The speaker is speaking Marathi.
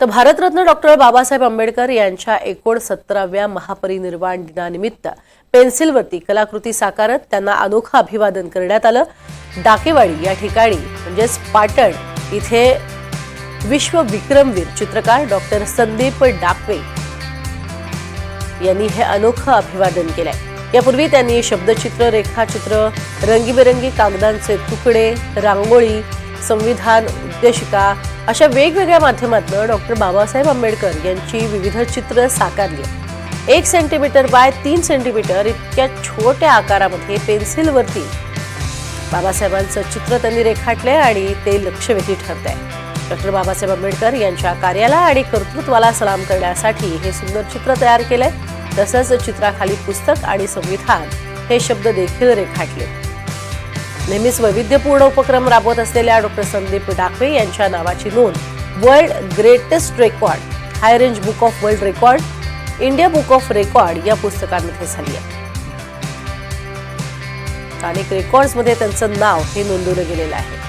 तर भारतरत्न डॉक्टर बाबासाहेब आंबेडकर यांच्या एकोणसत्तराव्या महापरिनिर्वाण दिनानिमित्त पेन्सिलवरती कलाकृती साकारत त्यांना अनोखं अभिवादन करण्यात आलं. डाकेवाडी या ठिकाणी म्हणजेच पाटण इथे विश्व विक्रमवीर चित्रकार डॉक्टर संदीप डाकवे यांनी हे अनोखं अभिवादन केलंय. यापूर्वी त्यांनी शब्दचित्र रेखाचित्र रंगीबेरंगी कागदांचे तुकडे रांगोळी संविधान उद्देशिका अशा वेगवेगळ्या माध्यमातून डॉक्टर बाबासाहेब आंबेडकर यांची विविध चित्र साकारली. एक सेंटीमीटर बाय तीन सेंटीमीटर इतक्या छोट्या आकारामध्ये पेन्सिलवरती बाबासाहेबांचं चित्र त्यांनी रेखाटले आणि ते लक्षवेधी ठरत आहे डॉक्टर बाबासाहेब आंबेडकर यांच्या कार्याला आणि कर्तृत्वाला सलाम करण्यासाठी हे सुंदर चित्र तयार केलंय. तसंच चित्राखाली पुस्तक आणि संविधान हे शब्द देखील रेखाटले. नेहमीच वैविध्यपूर्ण उपक्रम राबवत असलेल्या डॉक्टर संदीप डाकवे यांच्या नावाची नोंद world greatest record High Range book of world record India book of record या पुस्तकांमध्ये झाली आहे. अनेक रेकॉर्ड्समध्ये त्यांचं नाव हे नोंदवलं गेलेलं आहे.